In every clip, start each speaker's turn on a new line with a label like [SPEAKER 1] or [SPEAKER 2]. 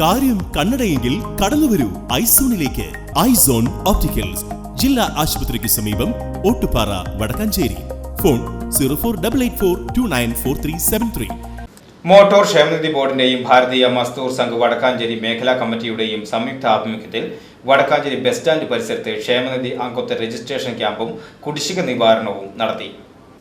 [SPEAKER 1] കാര്യം കണ്ണടയെങ്കിൽ കടന്നുവരൂ ഐസോണിലേക്ക്. Eyes on opticals. ജില്ലാ ആശുപത്രിക്ക് സമീപം Ottupara Vadakkanchery. Phone zero four double eight four two nine four three seven three.
[SPEAKER 2] Motor ക്ഷേമനിധി ബോർഡിന്റെയും ഭാരതീയ മസ്ദൂർ സംഘ് വടക്കാഞ്ചേരി മേഖലാ കമ്മിറ്റിയുടെയും സംയുക്ത ആഭിമുഖ്യത്തിൽ വടക്കാഞ്ചേരി ബസ് സ്റ്റാൻഡ് പരിസരത്ത് ക്ഷേമനിധി അംഗത്വ രജിസ്ട്രേഷൻ ക്യാമ്പും കുടിശ്ശിക നിവാരണവും നടത്തി.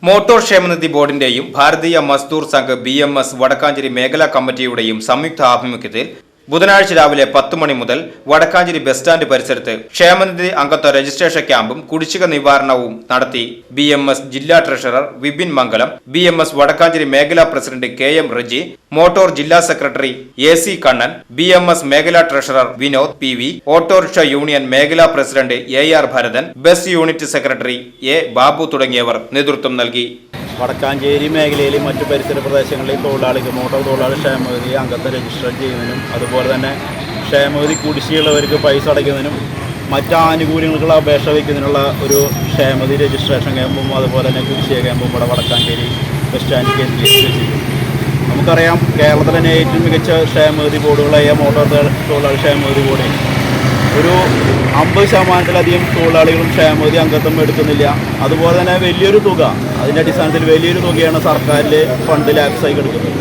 [SPEAKER 2] മോട്ടോർ ക്ഷേമനിധി ബോർഡിന്റെയും Bharatiya Mazdoor Sangh B M S Vadakkanchery മേഖലാ കമ്മിറ്റിയുടെയും സംയുക്ത ആഭിമുഖ്യത്തിൽ ബുധനാഴ്ച രാവിലെ പത്ത് മണി മുതൽ വടക്കാഞ്ചേരി ബസ് സ്റ്റാൻഡ് പരിസരത്ത് ക്ഷേമനിധി അംഗത്വ രജിസ്ട്രേഷൻ ക്യാമ്പും കുടിശ്ശിക നിവാരണവും നടത്തി ബി എം എസ് ജില്ലാ treasurer Vipin Mangalam B M S Vadakkanchery മേഖലാ president K M Reji motor ജില്ലാ secretary A C Kannan B M S മേഖലാ treasurer Vinod P V auto rickshaw union മേഖലാ president A R Bharathan bus unit secretary A Babu തുടങ്ങിയവർ നേതൃത്വം നൽകി.
[SPEAKER 3] വടക്കാഞ്ചേരി മേഖലയിലെയും മറ്റ് പരിസര പ്രദേശങ്ങളിലെയും തൊഴിലാളികൾ മോട്ടോർ തൊഴിലാളി ക്ഷേമനിധി അംഗത്തെ രജിസ്റ്റർ ചെയ്യുന്നതിനും അതുപോലെ തന്നെ ക്ഷേമനിധി കുടിശ്ശിയുള്ളവർക്ക് പൈസ അടയ്ക്കുന്നതിനും മറ്റ് ആനുകൂല്യങ്ങൾക്കുള്ള അപേക്ഷ വയ്ക്കുന്നതിനുള്ള ഒരു ക്ഷേമനിധി രജിസ്ട്രേഷൻ ക്യാമ്പും അതുപോലെ തന്നെ കുടിശ്ശിയ ക്യാമ്പും ഇവിടെ വടക്കാഞ്ചേരി ബസ് സ്റ്റാൻഡ് നമുക്കറിയാം കേരളത്തിലെ തന്നെ ഏറ്റവും മികച്ച ക്ഷേമനിധി ബോർഡുകളായ മോട്ടോർ തൊഴിലാളി ക്ഷേമനിധി ബോർഡ് ഒരു അമ്പത് ശതമാനത്തിലധികം തൊഴിലാളികളും ക്ഷേമനിധി അംഗത്വം എടുക്കുന്നില്ല. അതുപോലെ തന്നെ വലിയൊരു തുക അതിന്റെ അടിസ്ഥാനത്തിൽ വലിയൊരു തുകയാണ് സർക്കാരിൽ ഫണ്ട് ലാപ്സായി കിടക്കുന്നത്.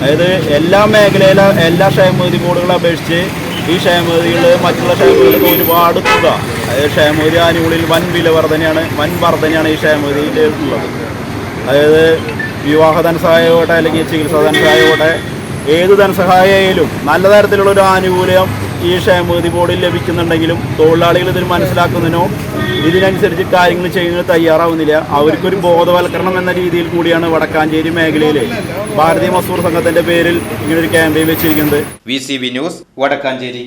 [SPEAKER 3] അതായത് എല്ലാ മേഖലയിലെ എല്ലാ ക്ഷേമനിധി ബോർഡുകളെ അപേക്ഷിച്ച് ഈ ക്ഷേമനിധികൾ മറ്റുള്ള ക്ഷേമനിധികൾക്ക് ഒരുപാട് തുക അതായത് ക്ഷേമനിധി ആനുകൂലിയിൽ വൻ വില വർധനയാണ് വൻ വർധനയാണ് ഈ ക്ഷേമനിധിയിൽ ഉള്ളത്. അതായത് വിവാഹ ധനസഹായമാവട്ടെ അല്ലെങ്കിൽ ചികിത്സാ ധനസഹായമാവട്ടെ ഏത് ധനസഹായമായാലും നല്ല തരത്തിലുള്ള ഒരു ആനുകൂല്യം ഈ ക്ഷേമനിധി ബോർഡിൽ ലഭിക്കുന്നുണ്ടെങ്കിലും തൊഴിലാളികൾ ഇതിന് മനസ്സിലാക്കുന്നതിനോ ഇതിനനുസരിച്ച് കാര്യങ്ങൾ ചെയ്യുന്നതിന് തയ്യാറാവുന്നില്ല. അവർക്കൊരു ബോധവൽക്കരണം എന്ന രീതിയിൽ കൂടിയാണ് വടക്കാഞ്ചേരി മേഖലയിൽ ഭാരതീയ മസൂർ സംഘത്തിന്റെ പേരിൽ ഇങ്ങനൊരു ക്യാമ്പയിൻ വെച്ചിരിക്കുന്നത്.
[SPEAKER 2] V news Vadakkanchery.